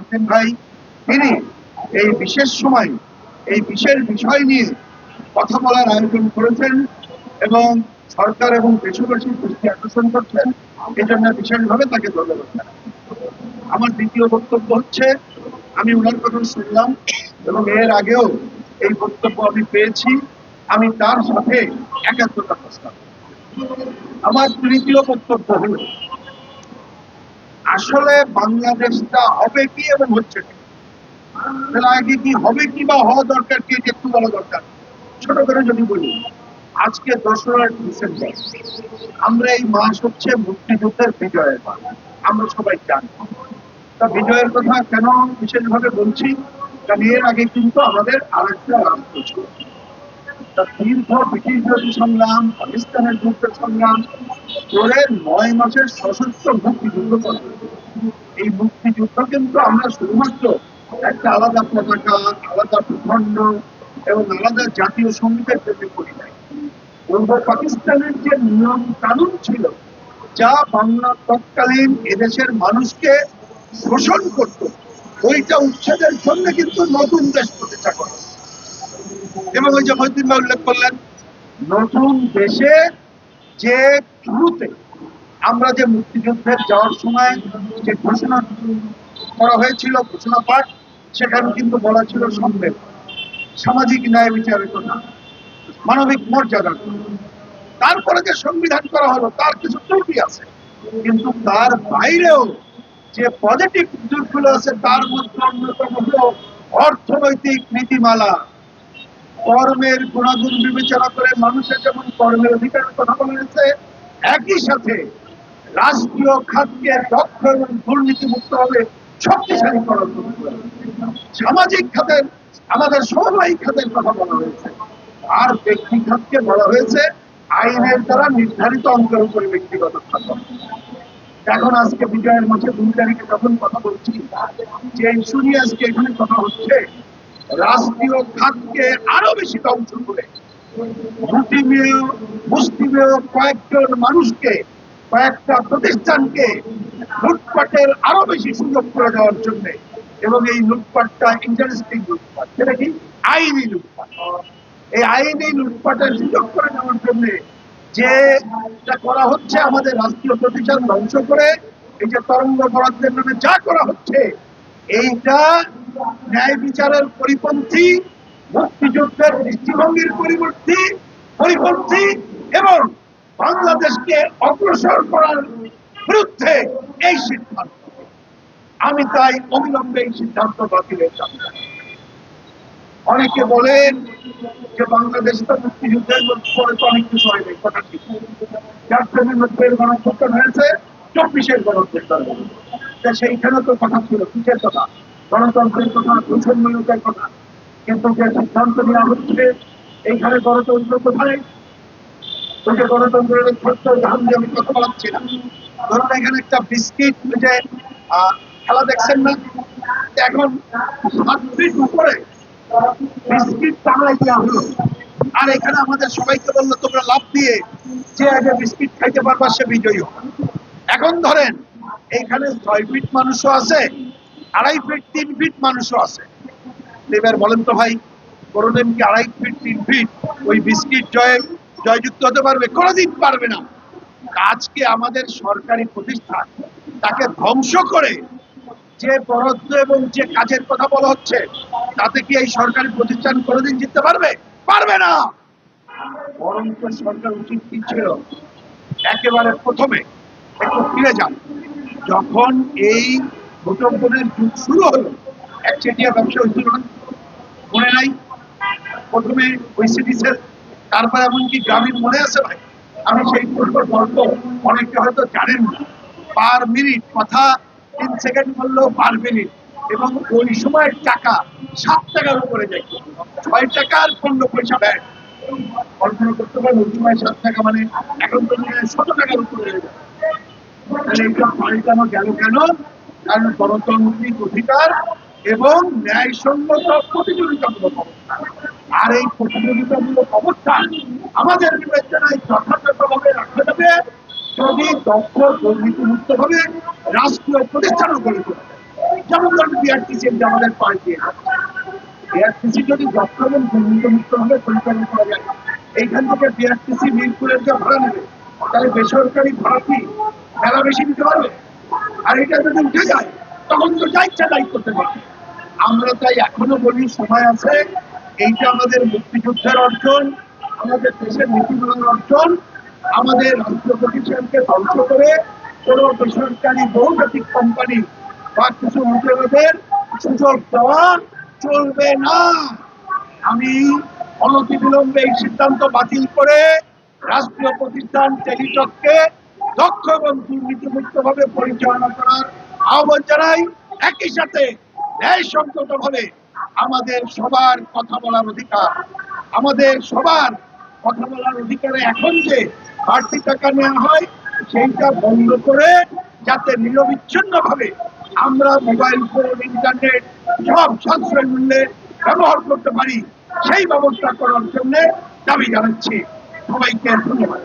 মহিউদ্দিন ভাই, তিনি এই বিশেষ সময়, এই বিশেষ বিষয় নিয়ে কথা বলার আয়োজন করেছেন এবং সরকার এবং দেশবাসীর দৃষ্টি আকর্ষণ করছেন। এই জন্য বিশেষভাবে তাকে ধন্যবাদ আমার দ্বিতীয় বক্তব্য হচ্ছে, আমি ওনার কথা শুনলাম এবং এর আগেও এই বক্তব্য আমি পেয়েছি। আমি তার সাথে একাত্মতা প্রস্তাব আমার তৃতীয় বক্তব্য হল আসলে বাংলাদেশটা হবে কি এবং হচ্ছে কি? আগে কি হবে কি বা হওয়া দরকার কি একটু বলা দরকার। ছোট করে যদি বলি, আজকে দোসরা ডিসেম্বর, আমরা এই মাস হচ্ছে মুক্তিযুদ্ধের বিজয়ের মাস। আমরা সবাই জানি। তা বিজয়ের কথা কেন বিশেষভাবে বলছি? কারণ এর আগে কিন্তু আমাদের আরেকটা রাষ্ট্র ছিল। দীর্ঘ ব্রিটিশ সংগ্রাম, পাকিস্তানের বিরুদ্ধে সংগ্রাম করে নয় মাসের সশস্ত্র মুক্তিযুদ্ধ এই মুক্তিযুদ্ধ কিন্তু আমরা শুধুমাত্র একটা আলাদা পতাকা, আলাদা এবং আলাদা জাতীয় সঙ্গীতের জন্য করি নাই পূর্ব পাকিস্তানের যে নিয়ম কানুন ছিল, যা বাংলা তৎকালীন এদেশের মানুষকে শোষণ করত, ওইটা উচ্ছেদের জন্য কিন্তু নতুন দেশ প্রতিষ্ঠা করা। এবং ওই যে মহিউদ্দিন ভাই উল্লেখ করলেন, নতুন দেশে যে শুরুতে আমরা যে মুক্তিযুদ্ধের যাওয়ার সময় যে ঘোষণা করা হয়েছিল, ঘোষণা পাঠ, সেখানে কিন্তু বলা ছিল সম্ভব সামাজিক ন্যায় বিচারের কথা, মানবিক মর্যাদার। তারপরে যে সংবিধান করা হলো, তার কিছু ত্রুটি আছে। কিন্তু তার বাইরেও যে পজিটিভ দিকগুলো আছে, তার মধ্যে অন্যতম হলো অর্থনৈতিক নীতিমালা। কর্মের গুণাগুণ বিবেচনা করে মানুষের যেমন কর্মের অধিকারের কথা বলা হয়েছে, একই সাথে রাষ্ট্রীয় খাতকে দক্ষ এবং দুর্নীতিমুক্ত হবে শক্তিশালী করার। সামাজিক খাতের, আমাদের সমবায়িক খাতের কথা বলা হয়েছে আর ব্যক্তি খাতকে বলা হয়েছে আইনের দ্বারা নির্ধারিত অঙ্কের উপরে ব্যক্তিগত খাত এখন আজকে বিজয়ের মাসে দুই তারিখে যখন কথা বলছি, যে নিয়ে আজকে এখানে কথা হচ্ছে রাষ্ট্রীয় খাতকে আরও বেশি ধ্বংস করে। মুসলিমীয় মুসলিমীয় কয়েকজন মানুষকে, কয়েকটা প্রতিষ্ঠানকে লুটপাটের আরও বেশি সুযোগ করে দেওয়ার জন্য। এবং এই লুটপাটটা ইন্টারেস্টিং লুটপাট। সেটা কি? আইনি লুটপাট। এই আইনি লুটপাটের সুযোগ করে নেওয়ার জন্য যে করা হচ্ছে, আমাদের রাষ্ট্রীয় প্রতিষ্ঠান ধ্বংস করে, এই যে তরঙ্গ বরাদ্দের নামে যা করা হচ্ছে এইটা ন্যায় বিচারের পরিপন্থী, মুক্তিযুদ্ধের দৃষ্টিভঙ্গির পরিবর্তী, পরিপন্থী এবং বাংলাদেশকে অগ্রসর করার বিরুদ্ধে এই সিদ্ধান্ত। আমি তাই অবিলম্বে এই সিদ্ধান্ত বাতিলের অনেকে বলেন যে বাংলাদেশ তো মুক্তিযুদ্ধের পরে তো অনেক কিছু হয়নি কথা ঠিক। চারশোর মধ্যে গণঅভ্যুত্থান হয়েছে, চব্বিশের গণঅভ্যুত্থান হয়েছে। সেইখানে তো কথা ছিল, কিসের কথা? গণতন্ত্রের কথা দূষণমূলকের কথা। কিন্তু যে সিদ্ধান্ত নেওয়া হচ্ছে, এইখানে গণতন্ত্র কোথায়? ওই গণতন্ত্রের ছোট্ট ধান আমি কথা বলাচ্ছি না। ধরুন এখানে একটা বিস্কিট যে খেলা দেখছেন না? এখন সাত ফিট উপরে বিস্কিট টাঙাই দেওয়া হলো। আর এখানে আমাদের সবাইকে বলল, তোমরা লাভ দিয়ে যে আগে বিস্কিট খাইতে পারবা, সে বিজয়ী এখন ধরেন এইখানে ছয় ফিট মানুষও আছে, আড়াই ফিট, তিন ফিট মানুষও আছে। এবার বলেন তো ভাই কোনোদিন কি আড়াই ফিট, তিন ফিট? ওই বিস্কিট জয়, জয়যুক্ত হতে পারবে? কোনোদিন পারবে না। আজকে আমাদের সরকারি প্রতিষ্ঠান তাকে ধ্বংস করে যে বরাদ্দ এবং যে কাজের কথা বলা হচ্ছে, তাতে কি এই সরকারি প্রতিষ্ঠান কোনোদিন জিততে পারবে? পারবে না! বরং তো সরকার উচিত কি ছিল? একেবারে প্রথমে একটু ফিরে যান। যখন এই ভূতম্পনের যুগ শুরু হলো একচেটিয়া ব্যবসা হয়েছিল না? মনে নাই? প্রথমে ওই সিটিসের তারপর এমনকি গ্রামীণ মনে আছে ভাই? আমি সেই পূর্ব গল্প অনেকে হয়তো জানেন না। পার মিনিট কথা তিন সেকেন্ড বললেও পার মিনিট এবং ওই সময়ের টাকা সাত টাকার উপরে যায়। ছয় টাকার পনেরো পয়সা ব্যাগ। কল্পনা করতে পারেন, ওই সময় সাত টাকা মানে এখন তো নিয়ে শত টাকার উপরে হয়ে যায়। তাহলে এটা পাল্টানো গেল কেন? কারণ গণতান্ত্রিক অধিকার এবং ন্যায়সঙ্গত প্রতিযোগিতামূলক আর এই প্রতিযোগিতামূলক অবস্থান আমাদের বিবেচনায় যথাযথভাবে দক্ষ রাষ্ট্রীয় প্রতিষ্ঠানও গড়ে তোলা যেমন ধরুন বিআরটিসি আমাদের পার্টি বিআরটিসি যদি যত্ন এবং দুর্নীতিমুক্ত ভাবে পরিচালনা করা যায়, এইখান থেকে বিআরটিসি মিরপুরের যে ভাড়া নেবে, তাহলে বেসরকারি ভাড়া মেলা বেশি দিতে পারবে? আর এটা যদি উঠে যায়, তখন তো যা ইচ্ছা তাই করতে পারবে। আমরা তাই এখনও বলি, সময় আছে এইটা আমাদের মুক্তিযুদ্ধের অর্জন, আমাদের দেশের নীতিমালার অর্জন, আমাদের রাষ্ট্র প্রতিষ্ঠানকে ধ্বংস করে কোনো বেসরকারি বহুজাতিক কোম্পানি বা কিছু লুটেরাদের সুযোগ দেওয়া চলবে না। আমি অনতি বিলম্বে এই সিদ্ধান্ত বাতিল করে রাষ্ট্রীয় প্রতিষ্ঠান টেলিটককে দক্ষ এবং দুর্নীতিমুক্ত ভাবে পরিচালনা করার আহ্বান জানাই। একই সাথে ন্যায়সঙ্গত ভাবে আমাদের সবার কথা বলার অধিকার, আমাদের সবার কথা বলার অধিকারে এখন যে বাড়তি টাকা নেওয়া হয়, সেইটা বন্ধ করে যাতে নিরবিচ্ছিন্ন ভাবে আমরা মোবাইল ফোন, ইন্টারনেট সব সাশ্রয় মূল্যে ব্যবহার করতে পারি, সেই ব্যবস্থা করার জন্য দাবি জানাচ্ছি। সবাইকে ধন্যবাদ।